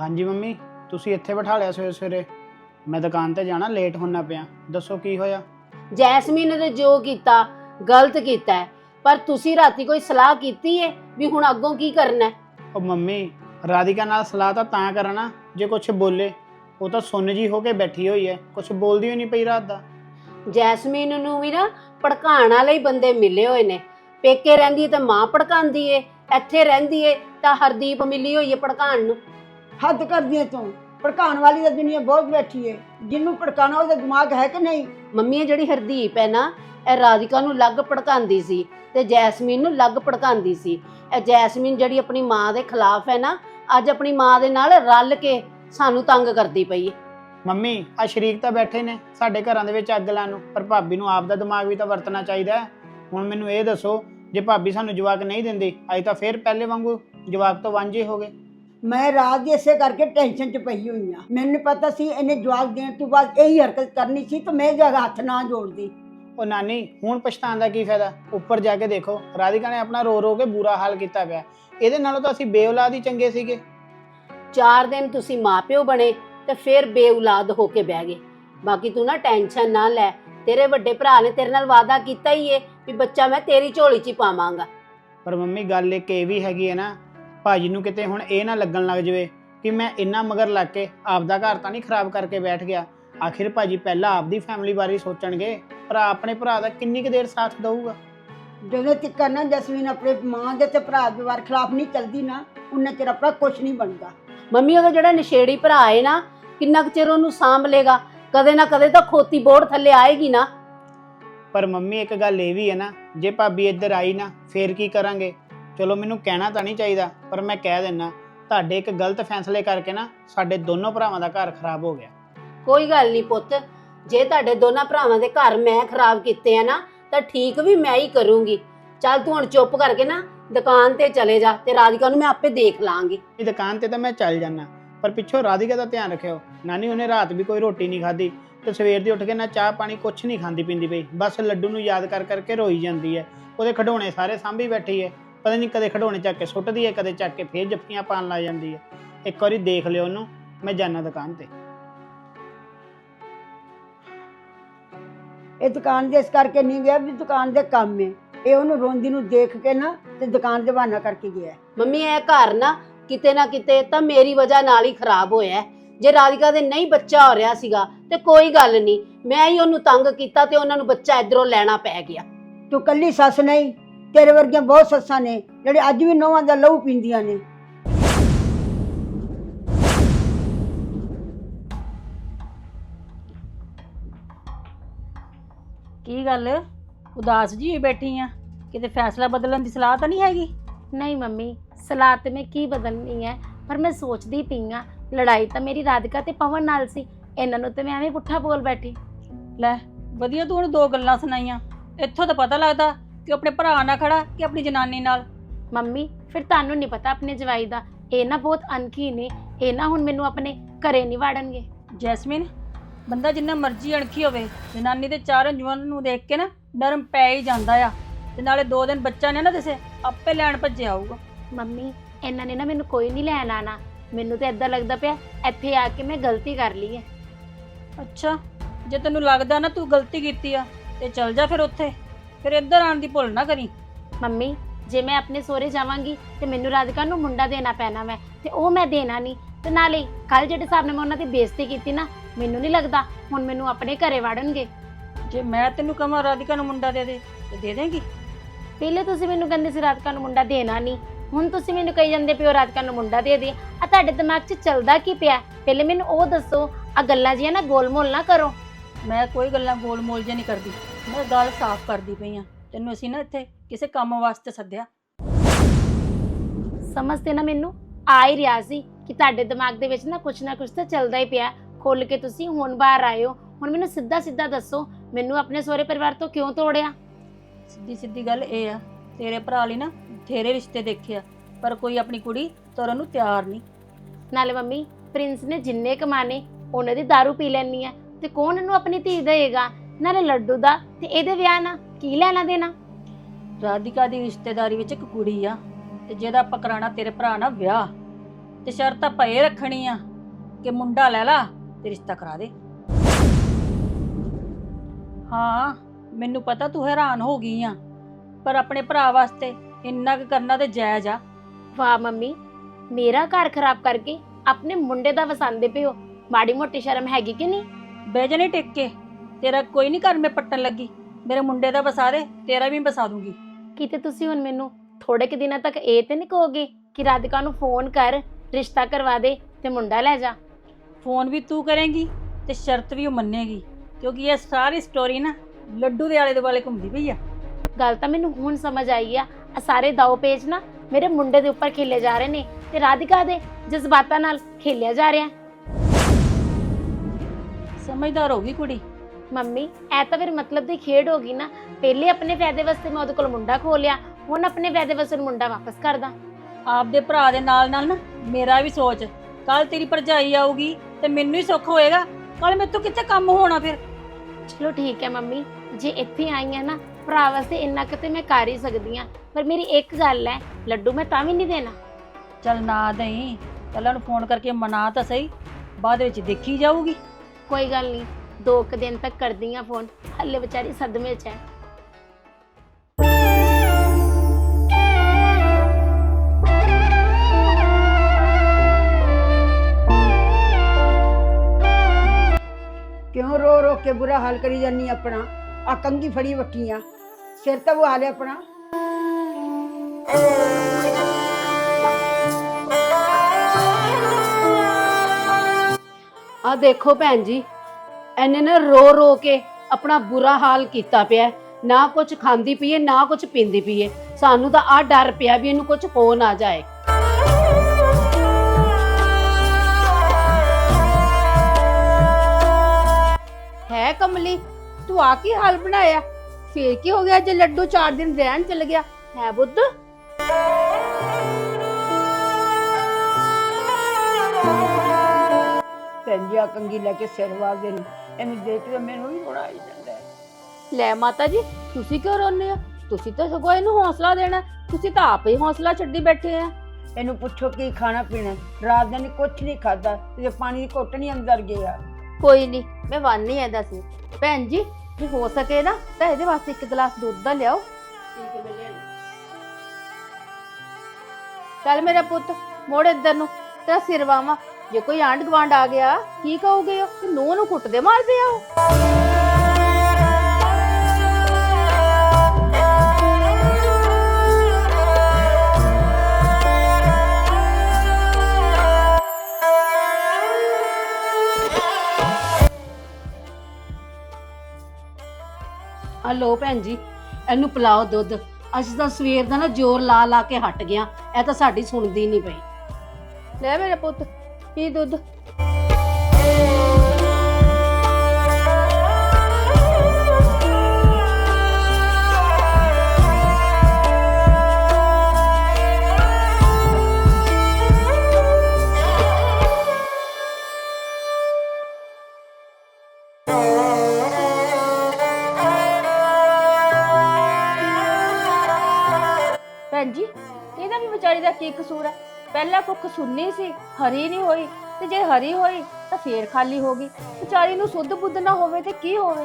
ਹਾਂਜੀ ਮੰਮੀ ਤੁਸੀਂ ਇੱਥੇ ਬਿਠਾ ਲਿਆ ਸਵੇਰੇ ਸਵੇਰੇ। ਮੈਂ ਦੁਕਾਨ ਤੇ ਜਾਣਾ ਲੇਟ ਹੋਣਾ ਪਿਆ। ਦੱਸੋ ਕੀ ਹੋਇਆ? ਜੈਸਮੀਨ ਨੇ ਜੋ ਕੀਤਾ ਗਲਤ ਕੀਤਾ ਹੈ। ਪਰ ਤੁਸੀਂ ਰਾਤੀ ਕੋਈ ਸਲਾਹ ਕੀਤੀ ਹੈ ਵੀ ਹੁਣ ਅੱਗੋਂ ਕੀ ਕਰਨਾ ਹੈ? ਉਹ ਮੰਮੀ ਰਾਧਿਕਾ ਨਾਲ ਸਲਾਹ ਤਾਂ ਤਾਂ ਕਰਨਾ ਜੇ ਕੁਝ ਬੋਲੇ। ਉਹ ਤਾਂ ਸੁੰਨ ਜੀ ਹੋ ਕੇ ਬੈਠੀ ਹੋਈ ਹੈ। ਕੁਝ ਬੋਲਦੀ ਹੀ ਨਹੀਂ ਪਈ ਰਾਤ ਦਾ। ਜੈਸਮੀਨ ਨੂੰ ਵੀ ਨਾ ਭੜਕਾਉਣ ਵਾਲੇ ਹੀ ਬੰਦੇ ਮਿਲੇ ਹੋਏ ਨੇ। ਪੇਕੇ ਰਹਿੰਦੀ ਹੈ ਤਾਂ ਮਾਂ ਭੜਕਾਉਂਦੀ ਏ ਇੱਥੇ ਰਹਿੰਦੀ ਏ ਤਾਂ ਹਰਦੀਪ ਮਿਲੀ ਹੋਈ ਏ ਭੜਕਾਉਣ ਨੂੰ। ਹੱਦ ਕਰਦੀ ਹੈ ਤੂੰ? ਭੜਕਾਉਣ ਵਾਲੀ ਤਾਂ ਦੁਨੀਆ ਬਹੁਤ ਬੈਠੀ ਹੈ ਜਿਹਨੂੰ ਭੜਕਾਣਾ ਉਹਦਾ ਦਿਮਾਗ ਹੈ ਕਿ ਨਹੀਂ? ਮੰਮੀ ਇਹ ਜਿਹੜੀ ਹਰਦੀਪ ਹੈ ਨਾ ਇਹ ਰਾਧਿਕਾ ਨੂੰ ਲੱਗ ਭੜਕਾਉਂਦੀ ਸੀ ਤੇ ਜੈਸਮੀਨ ਨੂੰ ਲੱਗ ਭੜਕਾਉਂਦੀ ਸੀ। ਇਹ ਜੈਸਮੀਨ ਜਿਹੜੀ ਆਪਣੀ ਮਾਂ ਦੇ ਖਿਲਾਫ ਹੈ ਨਾ ਅੱਜ ਆਪਣੀ ਮਾਂ ਦੇ ਨਾਲ ਰਲ ਕੇ ਸਾਨੂੰ ਤੰਗ ਕਰਦੀ ਪਈ ਮੰਮੀ ਆ ਸ਼ਰੀਕ ਤਾਂ ਬੈਠੇ ਨੇ ਸਾਡੇ ਘਰਾਂ ਦੇ ਵਿੱਚ ਅੱਗ ਲਾਉਣ ਨੂੰ ਪਰ ਭਾਬੀ ਨੂੰ ਆਪ ਦਾ ਦਿਮਾਗ ਵੀ ਤਾਂ ਵਰਤਣਾ ਚਾਹੀਦਾ ਹੈ। ਹੁਣ ਮੈਨੂੰ ਇਹ ਦੱਸੋ ਜੇ ਭਾਬੀ ਸਾਨੂੰ ਜਵਾਕ ਨਹੀਂ ਦਿੰਦੀ ਅੱਜ ਤਾਂ ਫੇਰ ਪਹਿਲੇ ਵਾਂਗੂ ਜਵਾਕ ਤੋਂ ਵਾਂਝੇ ਹੋ ਗਏ। ਮੈਂ ਰਾਤ ਦੀ ਇਸੇ ਕਰਕੇ ਟੈਨਸ਼ਨ 'ਚ ਪਈ ਹੋਈ ਆ ਮੈਨੂੰ ਪਤਾ ਸੀ ਇਹਨੇ ਜਵਾਬ ਦੇਣ ਤੋਂ ਬਾਅਦ ਇਹੀ ਹਰਕਤ ਕਰਨੀ ਸੀ ਤਾਂ ਮੈਂ ਜਗਾ ਹੱਥ ਨਾ ਜੋੜਦੀ। ਉਹ ਨਾਨੀ ਹੁਣ ਪਛਤਾਉਣ ਦਾ ਕੀ ਫਾਇਦਾ? ਉੱਪਰ ਜਾ ਕੇ ਦੇਖੋ ਰਾਧਿਕਾ ਨੇ ਆਪਣਾ ਰੋ ਰੋ ਕੇ ਬੁਰਾ ਹਾਲ ਕੀਤਾ ਪਿਆ। ਇਹਦੇ ਨਾਲੋਂ ਤਾਂ ਅਸੀਂ ਬੇਔਲਾਦ ਹੀ ਚੰਗੇ ਸੀਗੇ। ਚਾਰ ਦਿਨ ਤੁਸੀਂ ਮਾਪਿਓ ਬਣੇ ਤੇ ਫਿਰ ਬੇਔਲਾਦ ਹੋ ਕੇ ਬਹਿ ਗਏ। ਬਾਕੀ ਤੂੰ ਨਾ ਟੈਨਸ਼ਨ ਨਾ ਲੈ। ਤੇਰੇ ਵੱਡੇ ਭਰਾ ਨੇ ਤੇਰੇ ਨਾਲ ਵਾਅਦਾ ਕੀਤਾ ਹੀ ਏ ਵੀ ਬੱਚਾ ਮੈਂ ਤੇਰੀ ਝੋਲੀ 'ਚ ਹੀ ਪਾਵਾਂਗਾ। ਪਰ ਮੰਮੀ ਗੱਲ ਇੱਕ ਇਹ ਵੀ ਹੈਗੀ ਹੈ ਨਾ ਭਾਜੀ ਨੂੰ ਕਿਤੇ ਹੁਣ ਇਹ ਨਾ ਲੱਗਣ ਲੱਗ ਜਵੇ ਕਿ ਮੈਂ ਇੰਨਾ ਮਗਰ ਲੱਗ ਕੇ ਆਪਦਾ ਘਰ ਤਾਂ ਨਹੀਂ ਖਰਾਬ ਕਰਕੇ ਬੈਠ ਗਿਆ। ਆਖਿਰ ਭਾਜੀ ਪਹਿਲਾਂ ਆਪਦੀ ਫੈਮਿਲੀ ਬਾਰੇ ਸੋਚਣਗੇ ਭਰਾ ਆਪਣੇ ਭਰਾ ਦਾ ਕਿੰਨੀ ਕੁ ਦੇਰ ਸਾਥ ਦਊਗਾ? ਜਦੋਂ ਤੱਕ ਨਾ ਜਸਮੀਨ ਆਪਣੇ ਮਾਂ ਦੇ ਤੇ ਭਰਾ ਦੇ ਵਾਰ ਖਿਲਾਫ ਨਹੀਂ ਚੱਲਦੀ ਨਾ ਉਹਨਾਂ ਚਿਰ ਆਪਣਾ ਕੁਝ ਨਹੀਂ ਬਣਦਾ। ਮੰਮੀ ਉਹਦਾ ਜਿਹੜਾ ਨਸ਼ੇੜੀ ਭਰਾ ਏ ਨਾ ਕਿੰਨਾ ਕੁ ਚਿਰ ਉਹਨੂੰ ਸਾਂਭ ਲੇਗਾ ਕਦੇ ਨਾ ਕਦੇ ਤਾਂ ਖੋਤੀ ਬੋੜ ਥੱਲੇ ਆਏਗੀ ਨਾ। ਪਰ ਮੰਮੀ ਇੱਕ ਗੱਲ ਇਹ ਵੀ ਹੈ ਨਾ ਜੇ ਭਾਬੀ ਇੱਧਰ ਆਈ ਨਾ ਫੇਰ ਕੀ ਕਰਾਂਗੇ? ਚਲੋ ਮੈਨੂੰ ਕਹਿਣਾ ਤਾਂ ਨਹੀਂ ਚਾਹੀਦਾ ਪਰ ਮੈਂ ਕਹਿ ਦਿੰਨਾ ਤੁਹਾਡੇ ਇੱਕ ਗਲਤ ਫੈਸਲੇ ਕਰਕੇ ਨਾ ਸਾਡੇ ਦੋਨੋਂ ਭਰਾਵਾਂ ਦਾ ਘਰ ਖਰਾਬ ਹੋ ਗਿਆ। ਕੋਈ ਗੱਲ ਨਹੀਂ ਪੁੱਤ ਜੇ ਤੁਹਾਡੇ ਦੋਨਾਂ ਭਰਾਵਾਂ ਦੇ ਘਰ ਮੈਂ ਖਰਾਬ ਕੀਤੇ ਆ ਨਾ ਤਾਂ ਠੀਕ ਵੀ ਮੈਂ ਹੀ ਕਰੂੰਗੀ। ਚੱਲ ਤੂੰ ਹੁਣ ਚੁੱਪ ਕਰਕੇ ਨਾ ਦੁਕਾਨ ਤੇ ਚਲੇ ਜਾ ਤੇ ਰਾਧਿਕਾ ਨੂੰ ਮੈਂ ਆਪੇ ਦੇਖ ਲਾਂਗੀ। ਇਹ ਦੁਕਾਨ ਤੇ ਤਾਂ ਮੈਂ ਚੱਲ ਜਾਣਾ ਪਰ ਪਿੱਛੋਂ ਰਾਧਿਕਾ ਦਾ ਧਿਆਨ ਰੱਖਿਓ ਨਾਨੀ ਉਹਨੇ ਰਾਤ ਵੀ ਕੋਈ ਰੋਟੀ ਨਹੀਂ ਖਾਧੀ ਤੇ ਸਵੇਰ ਦੀ ਉੱਠ ਕੇ ਨਾ ਚਾਹ ਪਾਣੀ ਕੁਛ ਨਹੀਂ ਖਾਂਦੀ ਪੀਂਦੀ ਪਈ ਬਸ ਲੱਡੂ ਨੂੰ ਯਾਦ ਕਰ ਕਰਕੇ ਰੋਈ ਜਾਂਦੀ ਹੈ ਉਹਦੇ ਖਿਡੌਣੇ ਸਾਰੇ ਸਾਂਭੀ ਬੈਠੀ ਹੈ। ਪਤਾ ਨਹੀਂ ਕਦੇ ਖਿਡੌਣੇ ਚੱਕ ਕੇ ਸੁੱਟਦੀ ਹੈ ਕਦੇ ਚੱਕ ਕੇ ਫੇਰ ਜੱਫੀਆਂ ਪਾਣ ਲੱਗ ਜਾਂਦੀ ਹੈ। ਇੱਕ ਵਾਰੀ ਦੇਖ ਲਿਓ ਉਹਨੂੰ ਮੈਂ ਜਾਣਾ ਦੁਕਾਨ ਤੇ। ਇਹ ਦੁਕਾਨ ਦੇ ਇਸ ਕਰਕੇ ਨਹੀਂ ਗਿਆ ਵੀ ਦੁਕਾਨ ਦੇ ਕੰਮ ਹੈ। ਇਹ ਉਹਨੂੰ ਰੋਂਦੀ ਨੂੰ ਦੇਖ ਕੇ ਨਾ ਤੇ ਦੁਕਾਨ ਦੇ ਬਹਾਨਾ ਕਰਕੇ ਗਿਆ ਮੰਮੀ ਇਹ ਘਰ ਨਾ ਕਿਤੇ ਨਾ ਕਿਤੇ ਤਾਂ ਮੇਰੀ ਵਜ੍ਹਾ ਨਾਲ ਹੀ ਖਰਾਬ ਹੋਇਆ ਹੈ। ਜੇ ਰਾਧਿਕਾ ਦੇ ਨਹੀਂ ਬੱਚਾ ਹੋ ਰਿਹਾ ਸੀਗਾ ਤੇ ਕੋਈ ਗੱਲ ਨਹੀਂ। ਮੈਂ ਹੀ ਉਹਨੂੰ ਤੰਗ ਕੀਤਾ ਤੇ ਉਹਨਾਂ ਨੂੰ ਬੱਚਾ ਇਧਰੋਂ ਲੈਣਾ ਪੈ ਗਿਆ। ਤੂੰ ਕੱਲੀ ਸੱਸ ਨਹੀਂ ਤੇਰੇ ਵਰਗੀਆਂ ਬਹੁਤ ਸੱਸਾਂ ਨੇ ਜਿਹੜੇ ਅੱਜ ਵੀ ਨੌਵਾਂ ਦਾ ਲਹੂ ਪੀਂਦੀਆਂ ਨੇ। ਕੀ ਗੱਲ? ਉਦਾਸ ਜੀ ਹੋਈ ਬੈਠੀ ਆ। ਕਿਤੇ ਫੈਸਲਾ ਬਦਲਣ ਦੀ ਸਲਾਹ ਤਾਂ ਨਹੀਂ ਹੈਗੀ? ਨਹੀਂ ਮੰਮੀ ਸਲਾਹ ਤੇ ਮੈਂ ਕੀ ਬਦਲਣੀ ਹੈ ਪਰ ਮੈਂ ਸੋਚਦੀ ਪਈ ਆ ਲੜਾਈ ਤਾਂ ਮੇਰੀ ਰਾਧਿਕਾ ਤੇ ਪਵਨ ਨਾਲ ਸੀ ਇਹਨਾਂ ਨੂੰ ਤੇ ਮੈਂ ਐਵੇਂ ਪੁੱਠਾ ਬੋਲ ਬੈਠੀ। ਲੈ ਵਧੀਆ ਤੂੰ ਹੁਣ ਦੋ ਗੱਲਾਂ ਸੁਣਾਈਆਂ। ਇੱਥੋਂ ਤਾਂ ਪਤਾ ਲੱਗਦਾ ਕਿ ਆਪਣੇ ਭਰਾ ਨਾਲ ਖੜਾ ਕਿ ਆਪਣੀ ਜਨਾਨੀ ਨਾਲ? ਮੰਮੀ ਫਿਰ ਤੁਹਾਨੂੰ ਨਹੀਂ ਪਤਾ ਆਪਣੇ ਜਵਾਈ ਦਾ। ਇਹ ਨਾ ਬਹੁਤ ਅਣਖੀ ਨੇ। ਇਹ ਨਾ ਹੁਣ ਮੈਨੂੰ ਆਪਣੇ ਘਰੇ ਨਹੀਂ ਵਾੜਨਗੇ ਜੈਸਮੀਨ ਬੰਦਾ ਜਿੰਨਾ ਮਰਜ਼ੀ ਅਣਖੀ ਹੋਵੇ ਜਨਾਨੀ ਦੇ ਚਾਰ ਜਵਾਨ ਨੂੰ ਦੇਖ ਕੇ ਨਾ ਨਰਮ ਪੈ ਹੀ ਜਾਂਦਾ ਆ। ਤੇ ਨਾਲੇ ਦੋ ਦਿਨ ਬੱਚਾ ਨੇ ਨਾ ਦਿਸੇ ਆਪੇ ਲੈਣ ਭੱਜਿਆ ਆਊਗਾ ਮੰਮੀ ਇਹਨਾਂ ਨੇ ਨਾ ਮੈਨੂੰ ਕੋਈ ਨਹੀਂ ਲੈਣ ਆਣਾ। ਮੈਨੂੰ ਤੇ ਏਦਾਂ ਲੱਗਦਾ ਪਿਆ ਇੱਥੇ ਆ ਕੇ ਮੈਂ ਗਲਤੀ ਕਰ ਲਈ ਹੈ। ਅੱਛਾ ਜੇ ਤੈਨੂੰ ਲੱਗਦਾ ਨਾ ਤੂੰ ਗਲਤੀ ਕੀਤੀ ਆ ਤੇ ਚੱਲ ਜਾ ਫਿਰ ਉੱਥੇ। ਫਿਰ ਇੱਧਰ ਆਉਣ ਦੀ ਭੁੱਲ ਨਾ ਕਰੀ। ਮੰਮੀ ਜੇ ਮੈਂ ਆਪਣੇ ਸਹੁਰੇ ਜਾਵਾਂਗੀ ਤੇ ਮੈਨੂੰ ਰਾਧਿਕਾ ਨੂੰ ਮੁੰਡਾ ਦੇਣਾ ਪੈਣਾ ਮੈਂ ਤੇ ਉਹ ਮੈਂ ਦੇਣਾ ਨਹੀਂ। ਤੇ ਨਾਲੇ ਕੱਲ ਜਿਹੜੇ ਹਿਸਾਬ ਨਾਲ ਮੈਂ ਉਹਨਾਂ ਦੀ ਬੇਇੱਜ਼ਤੀ ਕੀਤੀ ਨਾ ਮੈਨੂੰ ਨਹੀਂ ਲੱਗਦਾ ਹੁਣ ਮੈਨੂੰ ਆਪਣੇ ਘਰੇ ਵਾੜਨਗੇ। ਜੇ ਮੈਂ ਤੈਨੂੰ ਕਹਾਂ ਰਾਧਿਕਾ ਨੂੰ ਮੁੰਡਾ ਦੇ ਦੇ ਤੇ ਦੇ ਦੇਂਗੀ? ਪਹਿਲੇ ਤੁਸੀਂ ਮੈਨੂੰ ਕਹਿੰਦੇ ਸੀ ਰਾਧਿਕਾ ਨੂੰ ਮੁੰਡਾ ਦੇਣਾ ਨਹੀਂ। ਹੁਣ ਤੁਸੀਂ ਮੈਨੂੰ ਕਹੀ ਜਾਂਦੇ ਪਿਓ ਰਾਧਿਕਾ ਨੂੰ ਮੁੰਡਾ ਦੇ ਦੇ। ਆ ਤੁਹਾਡੇ ਦਿਮਾਗ 'ਚ ਚੱਲਦਾ ਕੀ ਪਿਆ? ਪਹਿਲੇ ਮੈਨੂੰ ਉਹ ਦੱਸੋ ਆ ਗੱਲਾਂ ਜੀਆਂ ਨਾ ਗੋਲਮੋਲ ਨਾ ਕਰੋ। ਮੈਂ ਕੋਈ ਗੱਲਾਂ ਗੋਲ ਮੋਲ ਜੇ ਨਹੀਂ ਕਰਦੀ। ਮੈਂ ਗੱਲ ਸਾਫ਼ ਕਰਦੀ ਪਈ ਆ। ਤੈਨੂੰ ਅਸੀਂ ਨਾ ਇੱਥੇ ਕਿਸੇ ਕੰਮ ਵਾਸਤੇ ਸੱਦਿਆ। ਸਮਝ ਤੇ ਨਾ ਮੈਨੂੰ? ਆ ਹੀ ਰਿਹਾ ਸੀ ਕਿ ਤੁਹਾਡੇ ਦਿਮਾਗ ਦੇ ਵਿੱਚ ਨਾ ਕੁਛ ਨਾ ਕੁਛ ਤਾਂ ਚੱਲਦਾ ਹੀ ਪਿਆ। ਖੁੱਲ ਕੇ ਤੁਸੀਂ ਹੁਣ ਬਾਹਰ ਆਏ ਹੋ ਹੁਣ ਮੈਨੂੰ ਸਿੱਧਾ ਸਿੱਧਾ ਦੱਸੋ ਮੈਨੂੰ ਆਪਣੇ ਸਹੁਰੇ ਪਰਿਵਾਰ ਤੋਂ ਕਿਉਂ ਤੋੜਿਆ? ਸਿੱਧੀ ਸਿੱਧੀ ਗੱਲ ਇਹ ਆ ਤੇਰੇ ਭਰਾ ਲਈ ਨਾ ਤੇਰੇ ਰਿਸ਼ਤੇ ਦੇਖਿਆ ਪਰ ਕੋਈ ਆਪਣੀ ਕੁੜੀ ਤੋਰਨ ਨੂੰ ਤਿਆਰ ਨਹੀਂ। ਨਾਲੇ ਮੰਮੀ ਪ੍ਰਿੰਸ ਨੇ ਜਿੰਨੇ ਕਮਾਨੇ ਉਹਨਾਂ ਦੀ दारू ਪੀ ਲੈਣੀ ਹੈ ਤੇ ਕੌਣ ਇਹਨੂੰ ਆਪਣੀ ਧੀ ਦੇਗਾ ਨਾਲੇ ਲੱਡੂ ਦਾ ਤੇ ਇਹਦੇ ਵਿਆਹ ਨਾਲ ਕੀ ਲੈਣਾ ਦੇਣਾ? ਰਾਧਿਕਾ ਦੀ ਰਿਸ਼ਤੇਦਾਰੀ ਵਿੱਚ ਇੱਕ ਕੁੜੀ ਆ ਤੇ ਜਿਹਦਾ ਆਪਾਂ ਕਰਾਣਾ ਤੇਰੇ ਭਰਾ ਨਾਲ ਵਿਆਹ। ਤੇ ਸ਼ਰਤ ਤਾਂ ਪਏ ਰੱਖਣੀ ਆ ਕਿ ਮੁੰਡਾ ਲੈ ਲਾ ਤੇ ਰਿਸ਼ਤਾ ਕਰਾ ਦੇ। ਹਾਂ ਮੈਨੂੰ ਪਤਾ ਤੂੰ ਹੈਰਾਨ ਹੋ ਗਈ ਆ ਪਰ ਆਪਣੇ ਭਰਾ ਵਾਸਤੇ ਇੰਨਾ ਕੁ ਕਰਨਾ ਤੇ ਜਾਇਜ਼ ਆ। ਵਾਹ ਮੰਮੀ ਮੇਰਾ ਘਰ ਖਰਾਬ ਕਰਕੇ ਆਪਣੇ ਮੁੰਡੇ ਦਾ ਵਸਾਉਂਦੇ ਪਿਓ ਮਾੜੀ ਮੋਟੀ ਸ਼ਰਮ ਹੈਗੀ ਕਿ ਨਹੀਂ? ਬਹਿ ਨਹੀਂ ਟਿਕ। ਕੇ ਤੇਰਾ ਕੋਈ ਨਹੀਂ ਘਰ ਮੈਂ ਪੱਟਣ ਲੱਗੀ। ਮੇਰੇ ਮੁੰਡੇ ਦਾ ਵਸਾ ਦੇ ਤੇਰਾ ਵੀ ਵਸਾ ਦੂੰਗੀ। ਕਿਤੇ ਤੁਸੀਂ ਹੁਣ ਮੈਨੂੰ ਥੋੜੇ ਕਿ ਦਿਨਾਂ ਤੱਕ ਇਹ ਤੇ ਨਹੀਂ ਕਹੋਗੇ ਕਿ ਰਾਧਿਕਾ ਨੂੰ ਫੋਨ ਕਰ ਰਿਸ਼ਤਾ ਕਰਵਾ ਦੇ ਤੇ ਮੁੰਡਾ ਲੈ ਜਾ। ਫੋਨ ਵੀ ਤੂੰ ਕਰੇਂਗੀ ਤੇ ਸ਼ਰਤ ਵੀ ਉਹ ਮੰਨੇਗੀ ਕਿਉਂਕਿ ਇਹ ਸਾਰੀ ਸਟੋਰੀ ਨਾ ਲੱਡੂ ਦੇ ਆਲੇ ਦੁਆਲੇ ਘੁੰਮਦੀ ਪਈ ਆ। ਗੱਲ ਤਾਂ ਮੈਨੂੰ ਹੁਣ ਸਮਝ ਆਈ ਆ। ਆ ਸਾਰੇ ਦਾਅ ਪੇਚ ਨਾ ਮੇਰੇ ਮੁੰਡੇ ਦੇ ਉੱਪਰ ਖੇਲੇ ਜਾ ਰਹੇ ਨੇ ਤੇ ਰਾਧਿਕਾ ਦੇ ਜਜ਼ਬਾਤਾਂ ਨਾਲ ਖੇਲਿਆ ਜਾ ਰਿਹਾ। ਸਮਝਦਾਰ ਹੋ ਗਈ ਕੁੜੀ। ਮੰਮੀ ਐ ਤਾਂ ਫਿਰ ਮਤਲਬ ਦੀ ਖੇਡ ਹੋ ਗਈ ਨਾ। ਪਹਿਲੇ ਆਪਣੇ ਫਾਇਦੇ ਵਾਸਤੇ ਮੈਂ ਉਹਦੇ ਕੋਲ ਮੁੰਡਾ ਖੋ ਲਿਆ ਹੁਣ ਆਪਣੇ ਫਾਇਦੇ ਵਾਸਤੇ ਮੁੰਡਾ ਵਾਪਸ ਕਰਦਾ। ਆਪਦੇ ਭਰਾ ਦੇ ਨਾਲ ਨਾਲ ਨਾ ਮੇਰਾ ਵੀ ਸੋਚ ਕੱਲ ਤੇਰੀ ਭਰਜਾਈ ਆਊਗੀ ਤੇ ਮੈਨੂੰ ਹੀ ਸੁੱਖ ਹੋਏਗਾ ਕੱਲ ਮੇਰੇ ਤੋਂ ਕਿੱਥੇ ਕੰਮ ਹੋਣਾ ਫਿਰ? ਚਲੋ ਠੀਕ ਹੈ ਮੰਮੀ ਜੇ ਇੱਥੇ ਆਈ ਆ ਨਾ ਭਰਾ ਵਾਸਤੇ ਇੰਨਾ ਕੁ ਤੇ ਮੈਂ ਕਰ ਹੀ ਸਕਦੀ ਆ ਪਰ ਮੇਰੀ ਇੱਕ ਗੱਲ ਹੈ ਲੱਡੂ ਮੈਂ ਤਾਂ ਵੀ ਨਹੀਂ ਦੇਣਾ। ਚੱਲ ਨਾ ਦਈ ਪਹਿਲਾਂ ਨੂੰ ਫੋਨ ਕਰਕੇ ਮਨਾ ਤਾਂ ਸਹੀ ਬਾਅਦ ਵਿੱਚ ਦੇਖੀ ਜਾਊਗੀ। ਕੋਈ ਗੱਲ ਨਹੀਂ ਦੋ ਕੁ ਦਿਨ ਤੱਕ ਕਰਦੀ ਆ ਫੋਨ ਹੱਲੇ ਵਿਚਾਰੀ ਸਦਮੇ 'ਚ ਹੈ। ਕਿਉਂ ਰੋ ਰੋ ਕੇ ਬੁਰਾ ਹਾਲ ਕਰੀ ਜਾਨੀ ਆਪਣਾ? ਆ ਕੰਗੀ ਫੜੀ ਬੱਟੀਆਂ ਸਿਰ ਤਾਂ ਉਹ ਹਾਲੇ ਆਪਣਾ। ਆ ਦੇਖੋ ਭੈਣ ਜੀ ਐਨੇ ਨਾ ਰੋ ਰੋ ਕੇ ਆਪਣਾ ਬੁਰਾ ਹਾਲ ਕੀਤਾ ਪਿਆ ਨਾ ਕੁਝ ਖਾਂਦੀ ਪੀਏ, ਨਾ ਕੁਝ ਪੀਂਦੀ ਪੀਏ। ਸਾਨੂੰ ਤਾਂ ਆ ਡਰ ਪਿਆ ਵੀ ਇਹਨੂੰ ਕੁਝ ਹੋ ਨਾ ਜਾਏ। ਹੈ ਕਮਲੀ, ਤੂੰ ਆ ਕੀ ਹਾਲ ਬਣਾਇਆ? ਫੇਰ ਕੀ ਹੋ ਗਿਆ ਜੇ ਲੱਡੂ 4 ਦਿਨ ਰਹਿਣ ਚਲ ਗਿਆ? ਹੈ ਬੁੱਧ? ਭੈਣ ਜੀ ਆ ਕੰਗੀ ਲੈ ਕੇ ਸਿਰ ਵਾਰ ਦੇ ਇਹਨੂੰ ਦੇਖ ਕੇ ਮੈਨੂੰ ਵੀ ਰੋਣਾ ਆਈ ਜਾਂਦਾ ਹੈ। ਲੈ ਮਾਤਾ ਜੀ ਤੁਸੀਂ ਕਿਉਂ ਰੋਨੇ ਆ ਤੁਸੀਂ ਤਾਂ ਸਗੋਂ ਇਹਨੂੰ ਹੌਸਲਾ ਦੇਣਾ ਤੁਸੀਂ ਤਾਂ ਆਪ ਹੀ ਹੌਸਲਾ ਛੱਡੀ ਬੈਠੇ ਆ। ਇਹਨੂੰ ਪੁੱਛੋ ਕੀ ਖਾਣਾ ਪੀਣਾ ਰਾਤ ਦਿਨ ਕੁਝ ਨਹੀਂ ਖਾਦਾ ਤੇ ਪਾਣੀ ਦੀ ਘੁੱਟ ਨਹੀਂ ਅੰਦਰ ਗਿਆ ਕੋਈ ਨਹੀਂ ਮੈਂ ਵਾਨੀ ਐਦਾ ਸੀ ਭੈਣ ਜੀ ਜੇ ਹੋ ਸਕੇ ਨਾ ਤਾਂ ਇਹਦੇ ਵਾਸਤੇ ਇੱਕ ਗਲਾਸ ਦੁੱਧ ਦਾ ਲਿਆਓ। ਚੱਲ ਮੇਰਾ ਪੁੱਤ ਮੋੜ ਇੱਧਰ ਨੂੰ ਤੇਰਾ ਸਿਰ ਵਾਵਾਂ। ਜੇ ਕੋਈ ਆਂਢ ਗੁਆਂਢ ਆ ਗਿਆ, ਕੀ ਕਹੋਗੇ ਉਹ? ਕਿ ਨੂੰਹ ਨੂੰ ਕੁੱਟਦੇ ਮਾਰਦੇ ਆ ਉਹ। ਆ ਲੋ ਭੈਣ ਜੀ, ਇਹਨੂੰ ਪਿਲਾਓ ਦੁੱਧ। ਅਸੀਂ ਤਾਂ ਸਵੇਰ ਦਾ ਨਾ ਜ਼ੋਰ ਲਾ ਲਾ ਕੇ ਹਟ ਗਿਆ ਇਹ ਤਾਂ ਸਾਡੀ ਸੁਣਦੀ ਨਹੀਂ ਪਈ। ਲੈ ਮੇਰੇ ਪੁੱਤ ਪੀ ਦੁੱਧ? ਭੈਣ ਜੀ ਇਹਦਾ ਵੀ ਵਿਚਾਰੀ ਦਾ ਕੀ ਕਸੂਰ ਹੈ? ਪਹਿਲਾਂ ਕੁੱਖ ਸੁਣਨੀ ਸੀ ਹਰੀ ਨਹੀਂ ਹੋਈ ਤੇ ਜੇ ਹਰੀ ਹੋਈ ਤਾਂ ਫੇਰ ਖਾਲੀ ਹੋ ਗਈ। ਵਿਚਾਰੀ ਨੂੰ ਸੁੱਧ ਬੁੱਧ ਨਾ ਹੋਵੇ ਤੇ ਕੀ ਹੋਵੇ?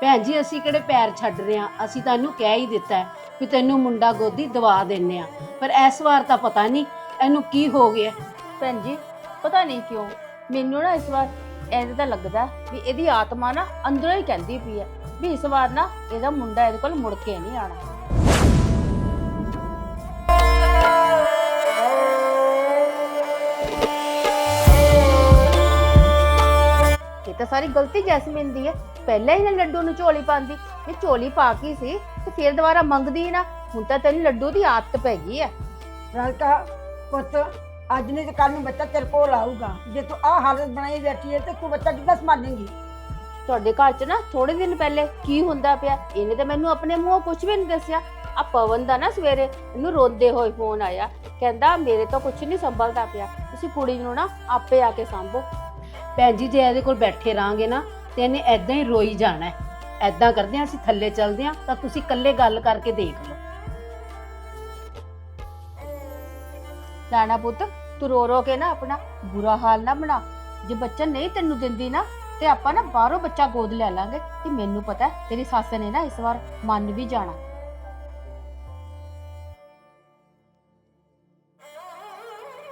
ਭੈਣ ਜੀ ਅਸੀਂ ਕਿਹੜੇ ਪੈਰ ਛੱਡ ਰਹੇ ਆ ਅਸੀਂ ਤਾਂ ਇਹਨੂੰ ਕਹਿ ਹੀ ਦਿੱਤਾ ਹੈ ਵੀ ਤੈਨੂੰ ਮੁੰਡਾ ਗੋਦੀ ਦਵਾ ਦਿੰਨੇ ਆ ਪਰ ਇਸ ਵਾਰ ਤਾਂ ਪਤਾ ਨਹੀਂ ਇਹਨੂੰ ਕੀ ਹੋ ਗਿਆ। ਭੈਣ ਜੀ ਪਤਾ ਨਹੀਂ ਕਿਉਂ? ਮੈਨੂੰ ਨਾ ਇਸ ਵਾਰ ਐਂ ਤਾਂ ਲੱਗਦਾ ਵੀ ਇਹਦੀ ਆਤਮਾ ਨਾ ਅੰਦਰੋਂ ਹੀ ਕਹਿੰਦੀ ਪਈ ਹੈ ਵੀ ਇਸ ਵਾਰ ਨਾ ਇਹਦਾ ਮੁੰਡਾ ਇਹਦੇ ਕੋਲ ਮੁੜ ਕੇ ਨਹੀਂ ਆਣਾ ਸਾਰੀ ਗਲਤੀ ਜੈਸਮੀਨ ਦੀ ਹੈ। ਪਹਿਲਾਂ ਹੀ ਨਾ ਲੱਡੂ ਨੂੰ ਝੋਲੀ ਪਾਉਂਦੀ। ਇਹ ਝੋਲੀ ਪਾ ਕੇ ਸੀ ਤੇ ਫਿਰ ਦੁਬਾਰਾ ਮੰਗਦੀ ਨਾ। ਹੁਣ ਤਾਂ ਤੈਨੂੰ ਲੱਡੂ ਦੀ ਆਦਤ ਪੈ ਗਈ ਹੈ। ਰਾਜਕਾ ਪੁੱਤ ਅੱਜ ਨਹੀਂ ਤੇ ਕੱਲ ਨੂੰ ਬੱਚਾ ਤੇਰੇ ਕੋਲ ਆਊਗਾ। ਜੇ ਤੂੰ ਆਹ ਹਾਲਤ ਬਣਾਈ ਬੈਠੀ ਹੈ ਤੇ ਤੂੰ ਬੱਚਾ ਕਿੱਦਾਂ ਸੰਭਾਲੇਂਗੀ? ਤੁਹਾਡੇ ਘਰ 'ਚ ਨਾ ਥੋੜੇ ਦਿਨ ਪਹਿਲੇ ਕੀ ਹੁੰਦਾ ਪਿਆ? ਇਹਨੇ ਤਾਂ ਮੈਨੂੰ ਆਪਣੇ ਮੂੰਹੋਂ ਕੁਝ ਵੀ ਨਹੀਂ ਦੱਸਿਆ। ਆ ਪਵਨ ਦਾ ਨਾ ਸਵੇਰੇ ਇਹਨੂੰ ਰੋਂਦੇ ਹੋਏ ਫੋਨ ਆਇਆ। ਕਹਿੰਦਾ ਮੇਰੇ ਤੋਂ ਕੁਝ ਨਹੀਂ ਸੰਭਲਦਾ ਪਿਆ। ਤੁਸੀਂ ਕੁੜੀ ਨੂੰ ਨਾ ਆਪੇ ਆ ਕੇ ਸੰਭੋ। ਭੈਣ ਜੀ ਜੇ ਇਹਦੇ ਕੋਲ ਬੈਠੇ ਰਾਂਗੇ ਨਾ ਤੇ ਇਹਨੇ ਐਦਾਂ ਹੀ ਰੋਈ ਜਾਣਾ ਹੈ। ਐਦਾਂ ਕਰਦੇ ਆ ਅਸੀਂ ਥੱਲੇ ਚੱਲਦੇ ਆ ਤਾਂ ਤੁਸੀਂ ਇਕੱਲੇ ਗੱਲ ਕਰਕੇ ਦੇਖ ਲਓ। ਰਾਣਾ ਪੁੱਤ ਤੂੰ ਰੋ ਰੋ ਕੇ ਨਾ ਆਪਣਾ ਬੁਰਾ ਹਾਲ ਨਾ ਬਣਾ। ਜੇ ਬੱਚਾ ਨਹੀਂ ਤੈਨੂੰ ਦਿੰਦੀ ਨਾ ਤੇ ਆਪਾਂ ਨਾ ਬਾਹਰੋਂ ਬੱਚਾ ਗੋਦ ਲੈ ਲਾਂਗੇ। ਤੇ ਮੈਨੂੰ ਪਤਾ ਹੈ, ਤੇਰੀ ਸੱਸ ਨੇ ਨਾ ਇਸ ਵਾਰ ਮੰਨ ਵੀ ਜਾਣਾ।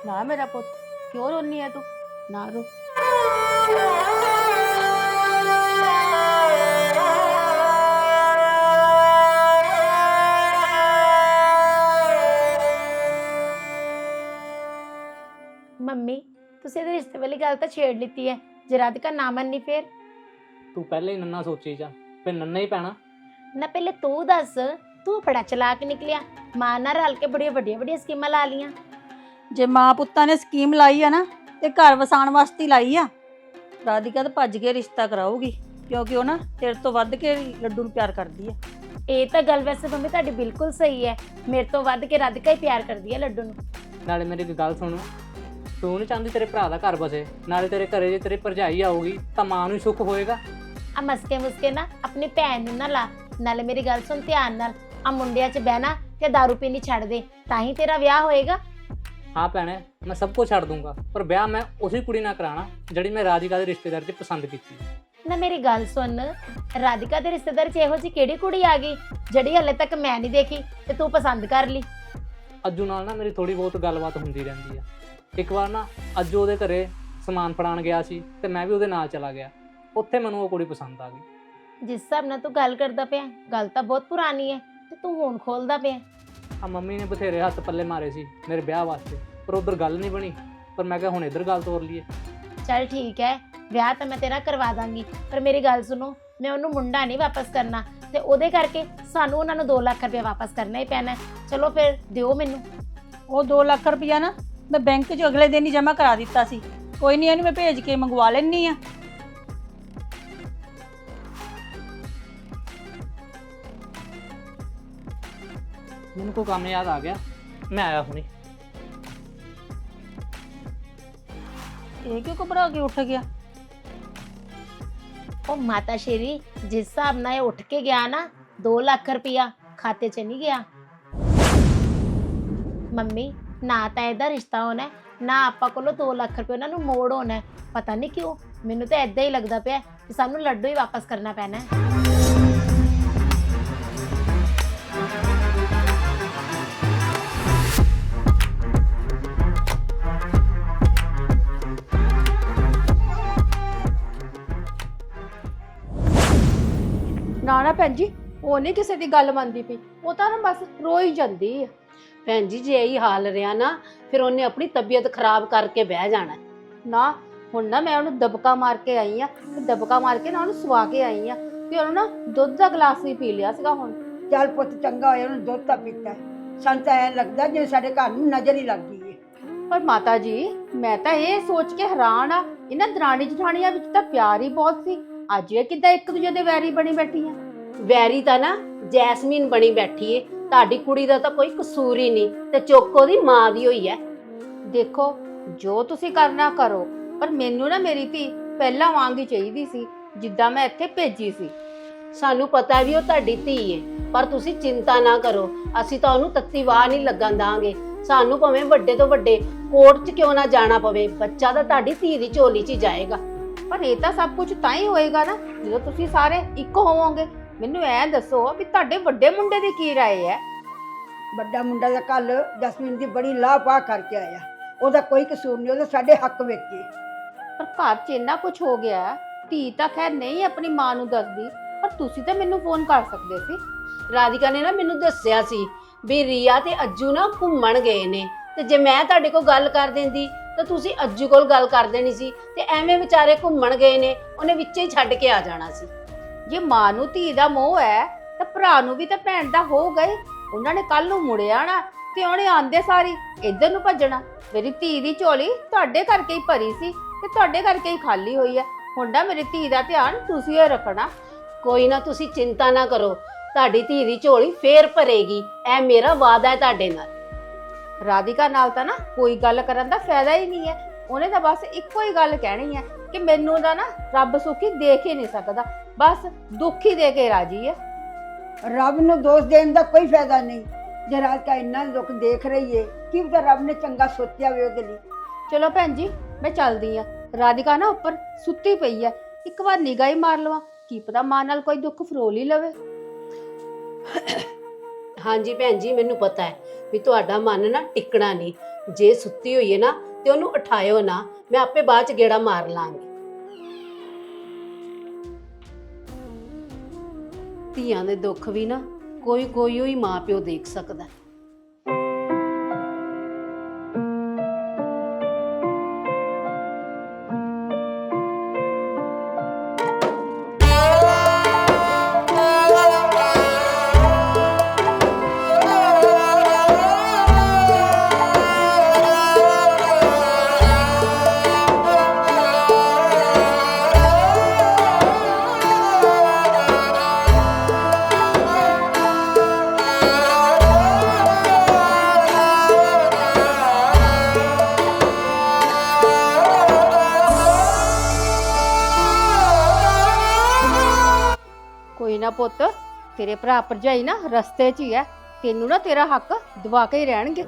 ਨਾ ਮੇਰਾ ਪੁੱਤ ਕਿਉਂ ਰੋਨੀ ਹੈ ਤੂੰ? ਨਾ ਰੋ। ਮੰਮੀ ਤੁਸੀਂ ਇਹਦੇ ਰਿਸ਼ਤੇ ਵਾਲੀ ਗੱਲ ਤਾਂ ਛੇੜ ਲਿੱਤੀ ਹੈ। ਜੇ ਰਾਧਿਕਾ ਨਾ ਮੰਨੀ ਫੇਰ। ਤੂੰ ਪਹਿਲੇ ਹੀ ਨੰਨਾ ਸੋਚੀ ਜਾ ਫਿਰ ਨੰਨਾ ਹੀ ਪੈਣਾ। ਨਾ ਪਹਿਲੇ ਤੂੰ ਦੱਸ ਤੂੰ ਬੜਾ ਚਲਾਕ ਨਿਕਲਿਆ। ਮਾਂ ਨਾਲ ਰਲ ਕੇ ਬੜੀਆਂ ਵੱਡੀਆਂ ਵੱਡੀਆਂ ਸਕੀਮਾਂ ਲਾ ਲੀਆਂ ਜੇ ਮਾਂ ਪੁੱਤਾਂ ਨੇ ਸਕੀਮ ਲਾਈ ਆ ਨਾ ਤੇ ਘਰ ਵਸਾਉਣ ਵਾਸਤੇ ਹੀ ਲਾਈ ਆ। ਰਾਧਿਕਾ ਤਾਂ ਭੱਜ ਕੇ ਰਿਸ਼ਤਾ ਕਰਾਊਗੀ ਕਿਉਂਕਿ ਉਹ ਨਾ ਤੇਰੇ ਤੋਂ ਵੱਧ ਕੇ ਲੱਡੂ ਨੂੰ ਪਿਆਰ ਕਰਦੀ ਹੈ ਇਹ ਤਾਂ ਗੱਲ ਵੈਸੇ ਮੰਮੀ ਤੁਹਾਡੀ ਬਿਲਕੁਲ ਸਹੀ ਹੈ। ਮੇਰੇ ਤੋਂ ਵੱਧ ਕੇ ਰਾਧਿਕਾ ਹੀ ਪਿਆਰ ਕਰਦੀ ਹੈ ਲੱਡੂ ਨੂੰ। ਨਾਲੇ ਮੇਰੀ ਇੱਕ ਗੱਲ ਸੁਣ ਤੂੰ ਨਹੀਂ ਚਾਹੁੰਦੀ ਤੇਰੇ ਭਰਾ ਦਾ ਘਰ ਬਸੇ ਨਾਲੇ ਤੇਰੇ ਘਰੇ ਜੇ ਤੇਰੀ ਭਰਜਾਈ ਆਊਗੀ ਤਾਂ ਮਾਂ ਨੂੰ ਹੀ ਸੁੱਖ ਹੋਏਗਾ। ਆ ਮਸਕੇ ਮੁਸਕੇ ਨਾ ਆਪਣੀ ਭੈਣ ਨੂੰ ਨਾ ਲਾ ਨਾਲੇ ਮੇਰੀ ਗੱਲ ਸੁਣ ਧਿਆਨ ਨਾਲ ਆ ਮੁੰਡਿਆਂ 'ਚ ਬਹਿਣਾ ਤੇ ਦਾਰੂ ਪੀਣੀ ਛੱਡ ਦੇ ਤਾਂ ਹੀ ਤੇਰਾ ਵਿਆਹ ਹੋਏਗਾ। ਹਾਂ ਭੈਣੇ ਮੈਂ ਸਭ ਕੁਝ ਛੱਡ ਦੂੰਗਾ ਪਰ ਵਿਆਹ ਮੈਂ ਉਸੇ ਕੁੜੀ ਨਾਲ ਕਰਾਣਾ ਜਿਹੜੀ ਮੈਂ ਰਾਧਿਕਾ ਦੇ ਰਿਸ਼ਤੇਦਾਰ 'ਚ ਪਸੰਦ ਕੀਤੀ ਨਾ ਮੇਰੀ ਗੱਲ ਸੁਣ ਰਾਧਿਕਾ ਦੇ ਰਿਸ਼ਤੇਦਾਰ 'ਚ ਇਹੋ ਜਿਹੀ ਕਿਹੜੀ ਕੁੜੀ ਆ ਗਈ ਜਿਹੜੀ ਹਲੇ ਤੱਕ ਮੈਂ ਨਹੀਂ ਦੇਖੀ ਤੇ ਤੂੰ ਪਸੰਦ ਕਰ ਲਈ? ਅੱਜੂ ਨਾਲ ਨਾ ਮੇਰੀ ਥੋੜੀ ਬਹੁਤ ਗੱਲਬਾਤ ਹੁੰਦੀ ਰਹਿੰਦੀ ਆ। ਇੱਕ ਵਾਰ ਨਾ ਅੱਜੂ ਉਹਦੇ ਘਰੇ ਸਮਾਨ ਫੜਾਉਣ ਗਿਆ ਸੀ ਤੇ ਮੈਂ ਵੀ ਉਹਦੇ ਨਾਲ ਚਲਾ ਗਿਆ। ਉੱਥੇ ਮੈਨੂੰ ਉਹ ਕੁੜੀ ਪਸੰਦ ਆ ਗਈ। ਜਿਸ ਹਿਸਾਬ ਨਾਲ ਤੂੰ ਗੱਲ ਕਰਦਾ ਪਿਆ ਗੱਲ ਤਾਂ ਬਹੁਤ ਪੁਰਾਣੀ ਹੈ ਤੇ ਤੂੰ ਹੁਣ ਖੋਲਦਾ ਪਿਆ। ਆ ਮੰਮੀ ਨੇ ਬਥੇਰੇ ਹੱਥ ਪੱਲੇ ਮਾਰੇ ਸੀ ਮੇਰੇ ਵਿਆਹ ਵਾਸਤੇ ਪਰ ਉਧਰ ਗੱਲ ਨਹੀਂ ਬਣੀ ਪਰ ਮੈਂ ਕਿਹਾ ਹੁਣ ਇੱਧਰ ਗੱਲ ਤੋਰ ਲਈਏ। ਚੱਲ ਠੀਕ ਹੈ ਵਿਆਹ ਤਾਂ ਮੈਂ ਤੇਰਾ ਕਰਵਾ ਦਾਂਗੀ ਪਰ ਮੇਰੀ ਗੱਲ ਸੁਣੋ ਮੈਂ ਉਹਨੂੰ ਮੁੰਡਾ ਨਹੀਂ ਵਾਪਸ ਕਰਨਾ ਤੇ ਉਹਦੇ ਕਰਕੇ ਸਾਨੂੰ ਉਹਨਾਂ ਨੂੰ 2 ਲੱਖ ਰੁਪਏ ਵਾਪਸ ਕਰਨਾ ਹੀ ਪੈਣਾ ਹੈ। ਚਲੋ ਫਿਰ ਦਿਓ ਮੈਨੂੰ। ਉਹ 2 ਲੱਖ ਰੁਪਇਆ ਨਾ ਮੈਂ ਬੈਂਕ 'ਚ ਅਗਲੇ ਦਿਨ ਹੀ ਜਮ੍ਹਾਂ ਕਰਾ ਦਿੱਤਾ ਸੀ। ਕੋਈ ਨਹੀਂ ਇਹਨੂੰ ਮੈਂ ਭੇਜ ਕੇ ਮੰਗਵਾ ਲੈਣੀ ਆ ਮੈਨੂੰ ਕੋਈ ਕੰਮ ਯਾਦ ਆ ਗਿਆ। ਮੈਂ ਆਇਆ ਹੁਣੇ। ਇਹ ਕਿਉਂ ਘਬਰਾ ਕੇ ਉੱਠ ਗਿਆ? ਉਹ ਮਾਤਾ ਸ਼ੇਰੀ ਜਿਸ ਹਿਸਾਬ ਨਾਲ ਇਹ ਉੱਠ ਕੇ ਗਿਆ ਨਾ 2 ਲੱਖ ਰੁਪਇਆ ਖਾਤੇ 'ਚ ਨਹੀਂ ਗਿਆ। ਮੰਮੀ ਨਾ ਤਾਂ ਇਹਦਾ ਰਿਸ਼ਤਾ ਹੋਣਾ ਹੈ, ਨਾ ਆਪਾਂ ਕੋਲੋਂ 2 ਲੱਖ ਰੁਪਏ ਉਹਨਾਂ ਨੂੰ ਮੋੜ ਹੋਣਾ ਹੈ। ਪਤਾ ਨਹੀਂ ਕਿਉਂ ਮੈਨੂੰ ਤਾਂ ਐਦਾਂ ਹੀ ਲੱਗਦਾ ਪਿਆ ਕਿ ਸਾਨੂੰ ਲੱਡੂ ਹੀ ਵਾਪਸ ਕਰਨਾ ਪੈਣਾ ਹੈ। ਭੈਣ ਜੀ? ਉਹ ਨਹੀਂ ਕਿਸੇ ਦੀ ਗੱਲ ਮੰਨਦੀ ਪਈ। ਉਹ ਤਾਂ ਨਾ ਬਸ ਰੋ ਹੀ ਜਾਂਦੀ ਹੈ ਭੈਣ ਜੀ ਜੇ ਇਹੀ ਹਾਲ ਰਿਹਾ ਨਾ ਫਿਰ ਉਹਨੇ ਆਪਣੀ ਤਬੀਅਤ ਖਰਾਬ ਕਰਕੇ ਬਹਿ ਜਾਣਾ। ਨਾ ਹੁਣ ਨਾ ਮੈਂ ਉਹਨੂੰ ਦਬਕਾ ਮਾਰ ਕੇ ਆਈ ਆ ਦਬਕਾ ਮਾਰ ਕੇ ਨਾ ਉਹਨੂੰ ਸਵਾ ਕੇ ਆਈ ਆ ਤੇ ਉਹਨੂੰ ਨਾ ਦੁੱਧ ਦਾ ਗਲਾਸ ਵੀ ਪੀ ਲਿਆ ਸੀਗਾ ਹੁਣ। ਚੱਲ ਪੁੱਤ ਚੰਗਾ ਹੋਇਆ ਉਹਨੂੰ ਦੁੱਧ ਤਾਂ ਪੀਤਾ। ਸਾਨੂੰ ਤਾਂ ਐਂ ਲੱਗਦਾ ਜਿਵੇਂ ਸਾਡੇ ਘਰ ਨੂੰ ਨਜ਼ਰ ਹੀ ਲੱਗ ਗਈ ਹੈ ਪਰ ਮਾਤਾ ਜੀ ਮੈਂ ਤਾਂ ਇਹ ਸੋਚ ਕੇ ਹੈਰਾਨ ਆ ਇਹਨਾਂ ਦਰਾਣੀ ਜਠਾਣੀਆਂ ਵਿੱਚ ਤਾਂ ਪਿਆਰ ਹੀ ਬਹੁਤ ਸੀ। ਅੱਜ ਇਹ ਕਿੱਦਾਂ ਇੱਕ ਦੂਜੇ ਦੇ ਵੈਰੀ ਬਣੀ ਬੈਠੀਆਂ ਵੈਰੀ ਤਾਂ ਨਾ ਜੈਸਮੀਨ ਬਣੀ ਬੈਠੀ ਏ। ਤੁਹਾਡੀ ਕੁੜੀ ਦਾ ਤਾਂ ਕੋਈ ਕਸੂਰ ਹੀ ਨਹੀਂ ਤੇ ਚੁੱਕ ਉਹਦੀ ਮਾਂ ਦੀ ਹੋਈ ਐ। ਦੇਖੋ, ਜੋ ਤੁਸੀਂ ਕਰਨਾ ਕਰੋ, ਪਰ ਮੈਨੂੰ ਨਾ ਮੇਰੀ ਧੀ ਪਹਿਲਾਂ ਵਾਂਗ ਹੀ ਚਾਹੀਦੀ ਸੀ, ਜਿੱਦਾਂ ਮੈਂ ਇੱਥੇ ਭੇਜੀ ਸੀ। ਸਾਨੂੰ ਪਤਾ ਵੀ ਉਹ ਤੁਹਾਡੀ ਧੀ ਏ, ਪਰ ਤੁਸੀਂ ਚਿੰਤਾ ਨਾ ਕਰੋ, ਅਸੀਂ ਤਾਂ ਉਹਨੂੰ ਤੱਤੀ ਵਾਹ ਨਹੀਂ ਲੱਗਣ ਦਾਂਗੇ। ਸਾਨੂੰ ਭਾਵੇਂ ਵੱਡੇ ਤੋਂ ਵੱਡੇ ਕੋਰਟ 'ਚ ਕਿਉਂ ਨਾ ਜਾਣਾ ਪਵੇ, ਬੱਚਾ ਤਾਂ ਤੁਹਾਡੀ ਧੀ ਦੀ ਝੋਲੀ 'ਚ ਹੀ ਜਾਏਗਾ। ਪਰ ਇਹ ਤਾਂ ਸਭ ਕੁਝ ਤਾਂ ਹੀ ਹੋਏਗਾ ਨਾ, ਜਦੋਂ ਤੁਸੀਂ ਸਾਰੇ ਇੱਕ ਹੋਵੋਗੇ। ਮੈਨੂੰ ਐ ਦੱਸੋ ਵੀ ਤੁਹਾਡੇ ਵੱਡੇ ਮੁੰਡੇ ਦੀ ਕੀ ਰਾਏ ਹੈ ਵੱਡਾ ਮੁੰਡਾ ਦਾ ਕੱਲ ਜਸਮੀਨ ਦੀ ਬੜੀ ਲਾਪਾ ਕਰਕੇ ਆਇਆ ਉਹਦਾ ਕੋਈ ਕਸੂਰ ਨਹੀਂ ਉਹਦਾ ਸਾਡੇ ਹੱਕ ਵਿੱਚ ਹੀ। ਪਰ ਘਰ 'ਚ ਇੰਨਾ ਕੁਝ ਹੋ ਗਿਆ। ਧੀ ਤਾਂ ਖੈਰ ਨਹੀਂ ਆਪਣੀ ਮਾਂ ਨੂੰ ਦੱਸਦੀ ਪਰ ਤੁਸੀਂ ਤਾਂ ਮੈਨੂੰ ਫੋਨ ਕਰ ਸਕਦੇ ਸੀ ਰਾਧਿਕਾ ਨੇ ਨਾ ਮੈਨੂੰ ਦੱਸਿਆ ਸੀ ਵੀ ਰੀਆ ਤੇ ਅੱਜੂ ਨਾ ਘੁੰਮਣ ਗਏ ਨੇ ਤੇ ਜੇ ਮੈਂ ਤੁਹਾਡੇ ਕੋਲ ਗੱਲ ਕਰ ਦਿੰਦੀ ਤਾਂ ਤੁਸੀਂ ਅੱਜੂ ਕੋਲ ਗੱਲ ਕਰ ਦੇਣੀ ਸੀ ਤੇ ਐਵੇਂ ਵਿਚਾਰੇ ਘੁੰਮਣ ਗਏ ਨੇ ਉਹਨੇ ਵਿੱਚੇ ਹੀ ਛੱਡ ਕੇ ਆ ਜਾਣਾ ਸੀ ਜੇ ਮਾਂ ਨੂੰ ਧੀ ਦਾ ਮੋਹ ਹੈ, ਤਾਂ ਭਰਾ ਨੂੰ ਵੀ ਤਾਂ ਭੈਣ ਦਾ ਹੋ ਗਏ। ਉਹਨਾਂ ਨੇ ਕੱਲ ਨੂੰ ਮੁੜਿਆ ਨਾ, ਤੇ ਉਹਨੇ ਆਂਦੇ ਸਾਰੀ, ਇੱਧਰ ਨੂੰ ਭੱਜਣਾ। ਮੇਰੀ ਧੀ ਦੀ ਝੋਲੀ ਤੁਹਾਡੇ ਕਰਕੇ ਹੀ ਭਰੀ ਸੀ ਤੇ ਤੁਹਾਡੇ ਕਰਕੇ ਹੀ ਖਾਲੀ ਹੋਈ ਹੈ। ਹੁਣ ਨਾ ਮੇਰੀ ਧੀ ਦਾ ਧਿਆਨ ਤੁਸੀਂ ਹੀ ਰੱਖਣਾ। ਕੋਈ ਨਾ ਤੁਸੀਂ ਚਿੰਤਾ ਨਾ ਕਰੋ, ਤੁਹਾਡੀ ਧੀ ਦੀ ਝੋਲੀ ਫੇਰ ਭਰੇਗੀ। ਇਹ ਮੇਰਾ ਵਾਅਦਾ ਹੈ ਤੁਹਾਡੇ ਨਾਲ। ਰਾਧਿਕਾ ਨਾਲ ਤਾਂ ਨਾ ਕੋਈ ਗੱਲ ਕਰਨ ਦਾ ਫਾਇਦਾ ਹੀ ਨਹੀਂ ਹੈ। ਉਹਨੇ ਤਾਂ ਬਸ ਇੱਕੋ ਹੀ ਗੱਲ ਕਹਿਣੀ ਹੈ ਕਿ ਮੈਨੂੰ ਦਾ ਨਾ ਰੱਬ ਸੁਖੀ ਦੇਖ ਹੀ ਨਹੀਂ ਸਕਦਾ। ਬਸ ਦੁੱਖ ਹੀ ਦੇ ਕੇ ਰਾਜੀ ਹੈ ਰੱਬ ਨੂੰ ਦੋਸ਼ ਦੇਣ ਦਾ ਕੋਈ ਫਾਇਦਾ ਨਹੀਂ। ਜੇ ਰਾਤ ਕਾ ਇੰਨਾ ਦੁੱਖ ਦੇਖ ਰਹੀ ਏ ਕੀ ਪਤਾ ਰੱਬ ਨੇ ਚੰਗਾ ਸੋਚਿਆ ਹੋਵੇ ਉਹਦੇ ਲਈ। ਚਲੋ ਭੈਣ ਜੀ ਮੈਂ ਚੱਲਦੀ ਆ। ਰਾਧਿਕਾ ਨਾ ਉੱਪਰ ਸੁੱਤੀ ਪਈ ਆ। ਇੱਕ ਵਾਰ ਨਿਗਾਹ ਹੀ ਮਾਰ ਲਵਾਂ ਕੀ ਪਤਾ ਮਾਂ ਨਾਲ ਕੋਈ ਦੁੱਖ ਫਰੋਲ ਹੀ ਲਵੇ। ਹਾਂਜੀ ਭੈਣ ਜੀ ਮੈਨੂੰ ਪਤਾ ਹੈ ਵੀ ਤੁਹਾਡਾ ਮਨ ਨਾ ਟਿਕਣਾ ਨਹੀਂ। ਜੇ ਸੁੱਤੀ ਹੋਈ ਹੈ ਨਾ ਤੇ ਉਹਨੂੰ ਉਠਾਇਓ ਨਾ। ਮੈਂ ਆਪੇ ਬਾਅਦ ਚ ਗੇੜਾ ਮਾਰ ਲਾਂਗੀ। ਧੀਆਂ ਦੇ ਦੁੱਖ ਵੀ ਨਾ ਕੋਈ ਕੋਈ ਹੀ ਮਾਂ ਪਿਓ ਦੇਖ ਸਕਦਾ ਹੈ। ਪੁੱਤ, ਤੇਰੇ ਭਰਾ ਭਰਜਾਈ ਨਾ ਰਸਤੇ 'ਚ ਹੀ ਆ ਤੈਨੂੰ ਨਾ ਤੇਰਾ ਹੱਕ ਦਵਾ ਕੇ ਹੀ ਰਹਿਣਗੇ।